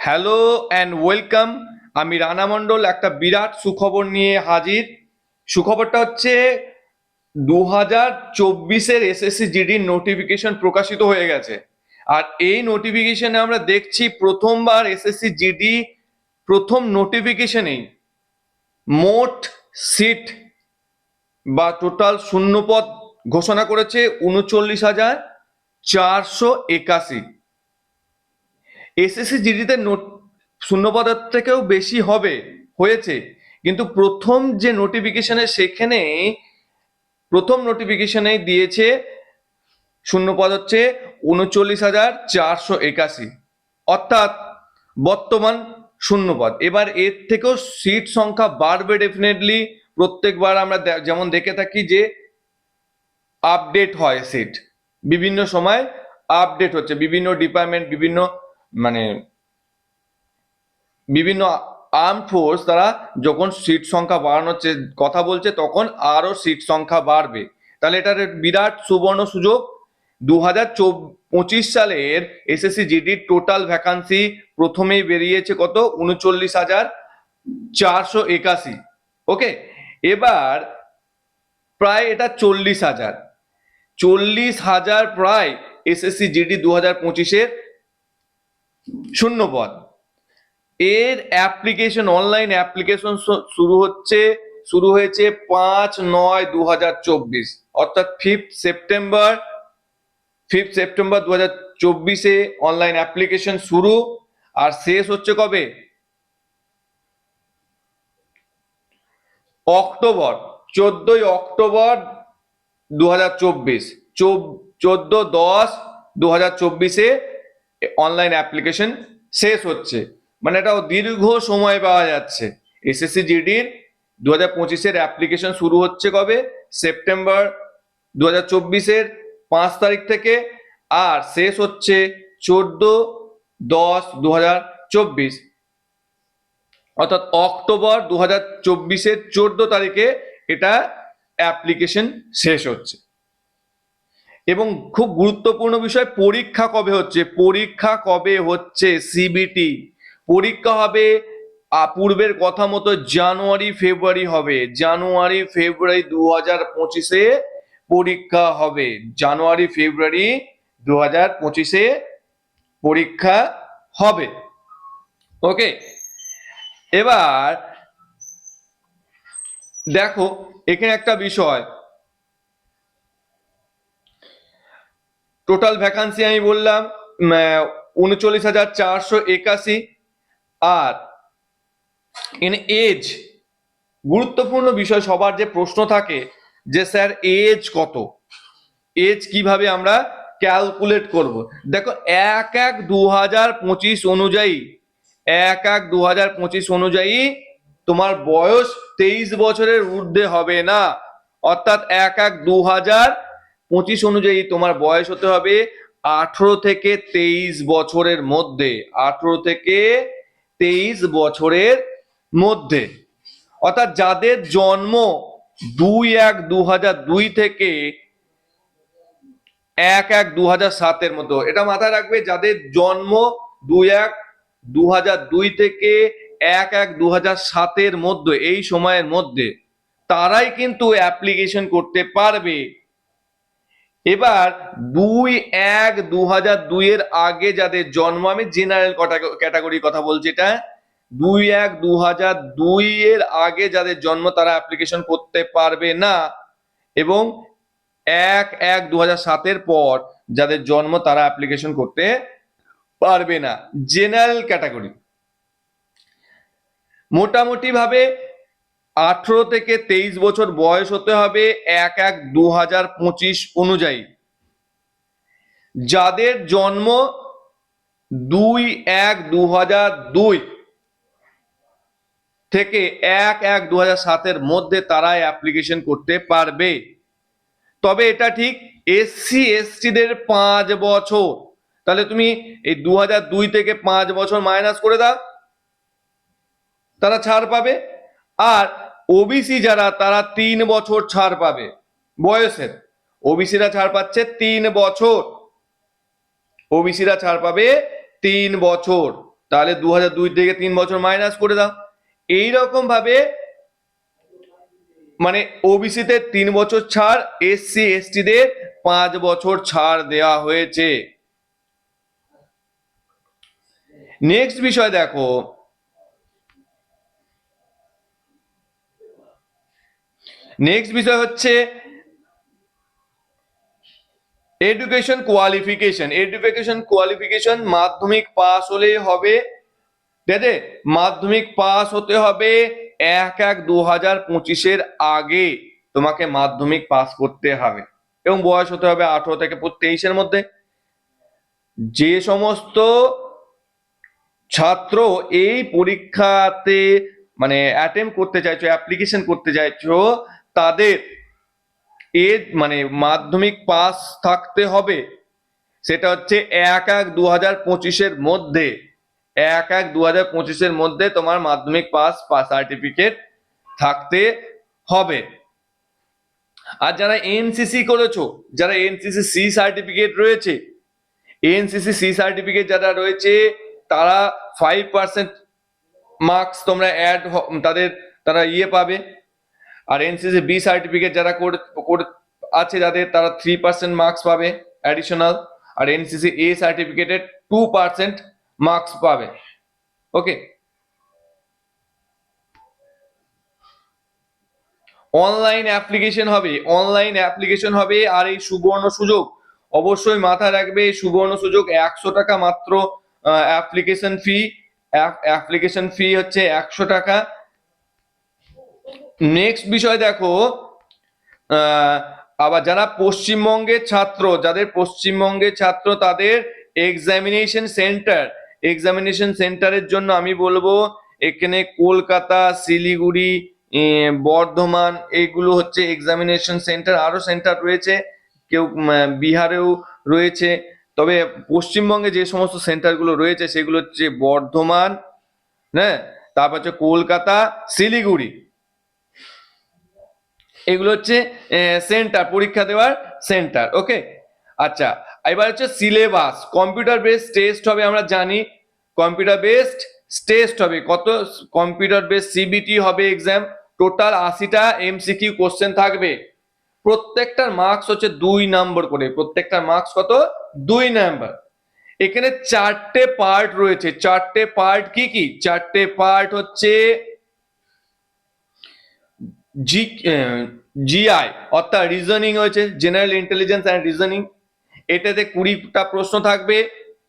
Hello and welcome আমি রানা মণ্ডল, একটা বিরাট সুখবর নিয়ে হাজির। সুখবরটা হচ্ছে দু হাজার চব্বিশের এসএসসি জিডির নোটিফিকেশন প্রকাশিত হয়ে গেছে। আর এই নোটিফিকেশনে আমরা দেখছি, প্রথমবার এসএসসি জিডি প্রথম নোটিফিকেশনেই মোট সিট বা টোটাল শূন্যপদ ঘোষণা করেছে উনচল্লিশ হাজার চারশো একাশি। এসএসসি জিডিতে নোট শূন্যপদের থেকেও বেশি হবে, হয়েছে। কিন্তু প্রথম যে নোটিফিকেশনে সেখানে প্রথম নোটিফিকেশনে দিয়েছে শূন্যপদ হচ্ছে উনচল্লিশ হাজার চারশো একাশি। অর্থাৎ বর্তমান শূন্যপদ। এবার এর থেকেও সিট সংখ্যা বাড়বে ডেফিনেটলি প্রত্যেকবার আমরা যেমন দেখে থাকি যে আপডেট হয় সিট বিভিন্ন সময় আপডেট হচ্ছে। বিভিন্ন ডিপার্টমেন্ট বিভিন্ন মানে বিভিন্ন আর্ম ফোর্স তারা যখন সিট সংখ্যা বাড়ানোর কথা বলছে, তখন আরও সিট সংখ্যা বাড়বে। তাহলে এটার বিরাট সুবর্ণ সুযোগ। দু হাজার পঁচিশ সালের এসএসসি জিডির টোটাল ভ্যাকান্সি প্রথমেই বেরিয়েছে কত? উনচল্লিশ হাজার চারশো একাশি। ওকে? এবার প্রায় এটা চল্লিশ হাজার। চল্লিশ হাজার প্রায় এসএসসি জিডি দু হাজার পঁচিশের শূন্য পদ এর অ্যাপ্লিকেশন, অনলাইন অ্যাপ্লিকেশন শুরু হচ্ছে, শুরু হয়েছে পাঁচ নয় দু হাজার চব্বিশ, অর্থাৎ ফিফথ সেপ্টেম্বর ফিফথ সেপ্টেম্বর দু হাজার চব্বিশে অনলাইন অ্যাপ্লিকেশন শুরু, আর শেষ হচ্ছে কবে? অক্টোবর, চোদ্দই অক্টোবর দু হাজার চব্বিশ চোদ্দ দশ দু হাজার চব্বিশে অনলাইন অ্যাপ্লিকেশন শেষ হচ্ছে। মানে এটা দীর্ঘ সময় পাওয়া যাচ্ছে। এসএসসি জিডির দু হাজার পঁচিশের অ্যাপ্লিকেশন শুরু হচ্ছে কবে? সেপ্টেম্বর দু হাজার চব্বিশের পাঁচ তারিখ থেকে আর শেষ হচ্ছে চোদ্দ দশ দু হাজার চব্বিশ। অর্থাৎ অক্টোবর দু হাজার চব্বিশের চোদ্দ তারিখে এটা অ্যাপ্লিকেশন শেষ হচ্ছে। এবং খুব গুরুত্বপূর্ণ বিষয়, পরীক্ষা কবে হচ্ছে? পরীক্ষা কবে হচ্ছে সিবিটি পরীক্ষা হবে পূর্বের কথা মতো জানুয়ারি, ফেব্রুয়ারি হবে। জানুয়ারি, ফেব্রুয়ারি দু হাজার পঁচিশে পরীক্ষা হবে। জানুয়ারি, ফেব্রুয়ারি দু হাজার পঁচিশে পরীক্ষা হবে। ওকে? এবার দেখো, এখানে একটা বিষয়। টোটাল ভ্যাকান্সি আমি বললাম উনচল্লিশ হাজার চারশো একাশি। আর ইন এজ গুরুত্বপূর্ণ বিষয়, সবার যে প্রশ্ন থাকে যে, স্যার এজ কত? এজ কীভাবে আমরা ক্যালকুলেট করব? দেখো, এক এক দু হাজার পঁচিশ অনুযায়ী, এক এক দু হাজার পঁচিশ অনুযায়ী তোমার বয়স তেইশ বছরের ঊর্ধ্বে হবে না। অর্থাৎ এক এক দু হাজার পঁচিশ অনুযায়ী তোমার বয়স হতে হবে আঠেরো থেকে তেইশ বছরের মধ্যে। আঠেরো থেকে তেইশ বছরের মধ্যে। অর্থাৎ যাদের জন্ম দুই এক দু হাজার দুই থেকে এক এক দু হাজার সাতের মতো। এটা মাথায় রাখবে, যাদের জন্ম দুই এক দু হাজার দুই থেকে এক এক দু হাজার সাতের মধ্যে, এই সময়ের মধ্যে, তারাই কিন্তু অ্যাপ্লিকেশন করতে পারবে। এবার দুই এক দু হাজার দুইয়ের আগে যাদের জন্ম, আমি জেনারেল ক্যাটাগরির কথা বলছি এটা। দুই এক দু হাজার দুই এর আগে যাদের জন্ম, তারা অ্যাপ্লিকেশন করতে পারবে না। এবং এক এক দু হাজার সাতের পর যাদের জন্ম, তারা অ্যাপ্লিকেশন করতে পারবে না। জেনারেল ক্যাটাগরি মোটামুটি ভাবে আঠেরো থেকে তেইশ বছর বয়স হতে হবে এক এক দু হাজার পঁচিশ অনুযায়ী। যাদের জন্ম দুই এক দু হাজার দুই থেকে এক এক দু হাজার সাতের মধ্যে তারা অ্যাপ্লিকেশন করতে পারবে। তবে এটা ঠিক এসসি এসটিদের পাঁচ বছর। তাহলে তুমি এই দু হাজার দুই থেকে পাঁচ বছর মাইনাস করে দাও। তারা ছাড় পাবে। আর ওবিসি যারা, তারা তিন বছর ছাড় পাবে। বয়সের। ওবিসিরা ছাড় পাচ্ছে তিন বছর। ওবিসিরা ছাড় পাবে তিন বছর। তাহলে দু হাজার দুই থেকে তিন বছর মাইনাস করে দাও। এইরকম ভাবে মানে ওবিসিতে তিন বছর ছাড় এসসি এসটিদের পাঁচ বছর ছাড় দেওয়া হয়েছে। নেক্সট বিষয় দেখো। নেক্সট বিষয় হচ্ছে এডুকেশন কোয়ালিফিকেশন এডুকেশন কোয়ালিফিকেশন মাধ্যমিক পাস হলেই হবে। ঠিক আছে? মাধ্যমিক পাস হতে হবে এক এক দু হাজার পঁচিশের আগে তোমাকে মাধ্যমিক পাস করতে হবে। এবং বয়স হতে হবে আঠারো থেকে তেইশের মধ্যে। যে সমস্ত ছাত্র এই পরীক্ষাতে মানে অ্যাটেম্প করতে চাইছো অ্যাপ্লিকেশন করতে চাইছো তাদের এর মানে মাধ্যমিক পাস থাকতে হবে, সেটা হচ্ছে এক এক দু হাজার পঁচিশের মধ্যে, এক এক দু হাজার পঁচিশের মধ্যে তোমার মাধ্যমিক পাস পাস সার্টিফিকেট থাকতে হবে। আর যারা এনসিসি করেছ, যারা এনসিসি সি সার্টিফিকেট রয়েছে এনসিসি সি সার্টিফিকেট যারা রয়েছে, তারা ফাইভ পার্সেন্ট মার্কস তোমরা অ্যাড তাদের, তারা ইয়ে পাবে। আর এনসিসি বি সার্টিফিকেট যারা করে আছে যাদের, তারা থ্রি পার্সেন্ট মার্কস পাবে অ্যাডিশনাল আর এনসিসি এ সার্টিফিকেটে টু পার্সেন্ট মার্কস পাবে। ওকে অনলাইন অ্যাপ্লিকেশন হবে অনলাইন অ্যাপ্লিকেশন হবে, আর এই সুবর্ণ সুযোগ অবশ্যই মাথায় রাখবে, এই সুবর্ণ সুযোগ একশো টাকা মাত্র অ্যাপ্লিকেশন ফি অ্যাপ্লিকেশন ফি হচ্ছে একশো টাকা। নেক্সট বিষয় দেখো আবার যারা পশ্চিমবঙ্গের ছাত্র, যাদের পশ্চিমবঙ্গের ছাত্র তাদের এক্সামিনেশন সেন্টার এক্সামিনেশন সেন্টারের জন্য আমি বলব, এখানে কলকাতা, শিলিগুড়ি বর্ধমান, এগুলো হচ্ছে এক্সামিনেশন সেন্টার আরও সেন্টার রয়েছে, কেউ বিহারেও রয়েছে, তবে পশ্চিমবঙ্গে যে সমস্ত সেন্টারগুলো রয়েছে সেগুলো হচ্ছে বর্ধমান হ্যাঁ তারপর হচ্ছে কলকাতা, শিলিগুড়ি। এগুলো হচ্ছে সেন্টার পরীক্ষা দেওয়ার সেন্টার ওকে আচ্ছা এবার হচ্ছে সিলেবাস কম্পিউটার বেসড টেস্ট হবে, আমরা জানি। কম্পিউটার বেসড টেস্ট হবে, কত কম্পিউটার বেসড সিবিটি হবে এক্সাম টোটাল আশিটা এমসিকিউ কোশ্চেন থাকবে। প্রত্যেকটার মার্কস হচ্ছে দুই নাম্বার করে, প্রত্যেকটার মার্কস কত? দুই নাম্বার এখানে চারটে পার্ট রয়েছে, চারটে পার্ট কি কি? চারটে পার্ট হচ্ছে জি জিআই অর্থাৎ রিজনিং হয়েছে জেনারেল ইন্টেলিজেন্স অ্যান্ড রিজনিং এটাতে কুড়িটা প্রশ্ন থাকবে,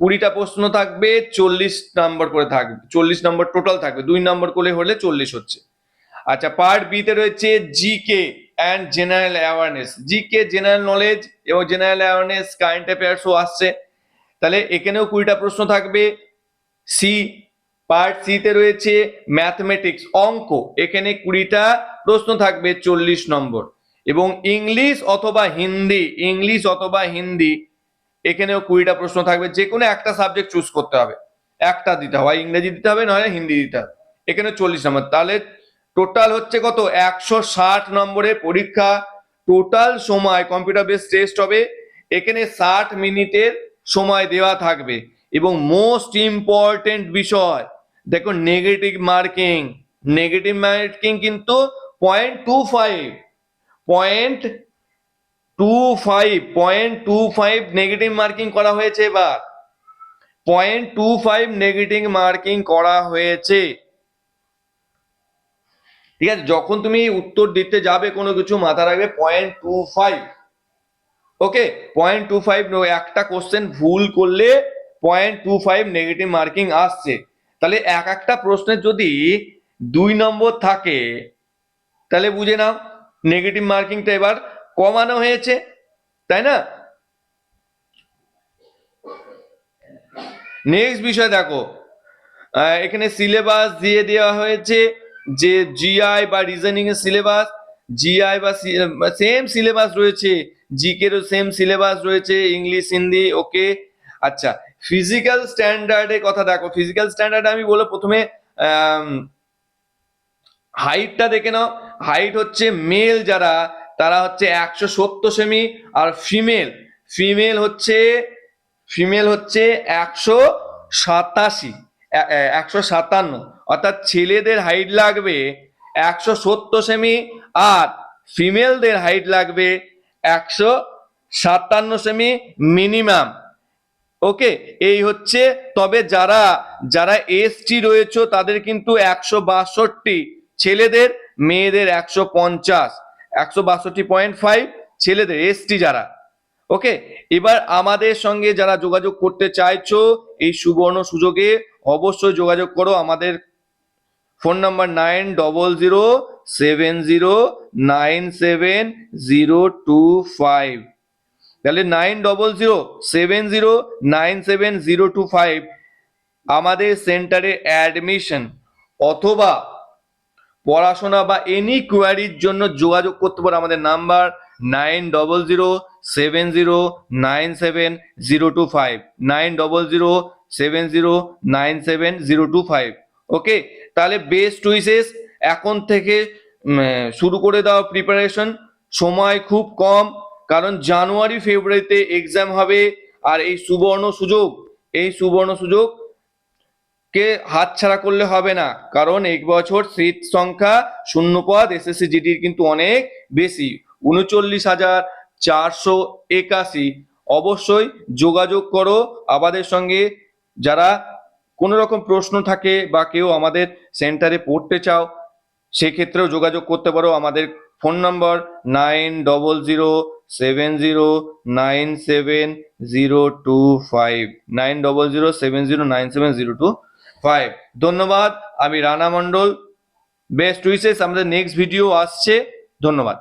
কুড়িটা প্রশ্ন থাকবে, চল্লিশ নাম্বার করে থাকবে, চল্লিশ নম্বর টোটাল থাকবে, দুই নম্বর করে হলে চল্লিশ হচ্ছে। আচ্ছা পার্ট বিতে রয়েছে GK and general awareness GK general knowledge এবং জেনারেল অ্যাওয়ারনেস কারেন্ট অ্যাফেয়ার্সও আসছে। তাহলে এখানেও কুড়িটা প্রশ্ন থাকবে। সি পার্ট সিতে রয়েছে ম্যাথমেটিক্স অঙ্ক। এখানে কুড়িটা প্রশ্ন থাকবে, চল্লিশ নম্বর। এবং ইংলিশ অথবা হিন্দি, ইংলিশ অথবা হিন্দি, এখানেও কুড়িটা প্রশ্ন থাকবে। যে কোনো একটা সাবজেক্ট চুজ করতে হবে। একটা দিতে হবে, ইংরেজি দিতে হবে, নয় হিন্দি দিতে হবে। এখানে চল্লিশ নম্বর। তাহলে টোটাল হচ্ছে কত? একশো ষাট নম্বরের পরীক্ষা। টোটাল সময় কম্পিউটার বেস টেস্ট হবে। এখানে ষাট মিনিটের সময় দেওয়া থাকবে। এবং মোস্ট ইম্পর্টেন্ট বিষয় দেখো নেগেটিভ মার্কিং নেগেটিভ মার্কিং কিন্তু point two five point two five point two five negative marking করা হয়েছে এবার। Point two five negative marking করা হয়েছে। ঠিক আছে? যখন তুমি উত্তর দিতে যাবে কোনো কিছু মাথা রাখবে point two five okay point two five একটা কোশ্চেন ভুল করলে point two five negative marking আসছে। তাহলে এক একটা প্রশ্নের যদি দুই নম্বর থাকে, তাহলে বুঝে নাও নেগেটিভ মার্কিংটা এবার কমানো হয়েছে, তাই না? নেক্সট বিষয় দেখো এখানে সিলেবাস দিয়ে দেওয়া হয়েছে যে জিআই বা রিজনিং এর সিলেবাস জিআই বা সেম সিলেবাস রয়েছে জিকেরও সেম সিলেবাস রয়েছে ইংলিশ হিন্দি ওকে আচ্ছা ফিজিক্যাল স্ট্যান্ডার্ডের কথা দেখো। ফিজিক্যাল স্ট্যান্ডার্ড আমি বলে প্রথমে হাইটটা দেখে নাও। হাইট হচ্ছে মেল যারা, তারা হচ্ছে একশো সত্তর সেমি আর ফিমেল ফিমেল হচ্ছে ফিমেল হচ্ছে একশো সাতাশি একশো সাতান্ন। অর্থাৎ ছেলেদের হাইট লাগবে একশো সত্তর সেমি আর ফিমেলদের হাইট লাগবে একশো সাতান্ন সেমি মিনিমাম ওকে, এই হচ্ছে, তবে যারা যারা এসটি রয়েছে, তাদের কিন্তু একশো বাষট্টি। ছেলেদের, মেয়েদের একশো পঞ্চাশ। একশো বাষট্টি পয়েন্ট ফাইভ ছেলেদের এসটি যারা। ওকে, এবার আমাদের সঙ্গে যারা যোগাযোগ করতে চাইছো, এই সুবর্ণ সুযোগে অবশ্যই যোগাযোগ করো আমাদের phone number nine double zero seven zero nine seven zero two five. তাহলে nine double zero seven zero nine seven zero two five আমাদের সেন্টারে অ্যাডমিশন অথবা পড়াশোনা বা এনি কোয়ারির জন্য যোগাযোগ করতে পারো আমাদের number nine double zero seven zero nine seven zero two five nine double zero seven zero nine seven zero two five okay তাহলে বেস্ট উইসেস এখন থেকে শুরু করে দাও প্রিপারেশন সময় খুব কম কারণ জানুয়ারি, ফেব্রুয়ারিতে এক্সাম হবে আর এই সুবর্ণ সুযোগ, এই সুবর্ণ সুযোগ কে হাতছাড়া করলে হবে না। কারণ এক বছর সিট সংখ্যা শূন্য শূন্যপদ এসএসসি জিডির কিন্তু অনেক বেশি। উনচল্লিশ হাজার চারশো একাশি। অবশ্যই যোগাযোগ করো আমাদের সঙ্গে। যারা কোনো রকম প্রশ্ন থাকে বা কেউ আমাদের সেন্টারে পড়তে চাও, সেক্ষেত্রেও যোগাযোগ করতে পারো। আমাদের phone number nine double zero seven zero nine seven zero two five nine double zero seven zero nine seven zero two five ধন্যবাদ, আমি রানা মণ্ডল। বেস্ট উইসেস আমাদের নেক্সট ভিডিও আসছে। ধন্যবাদ।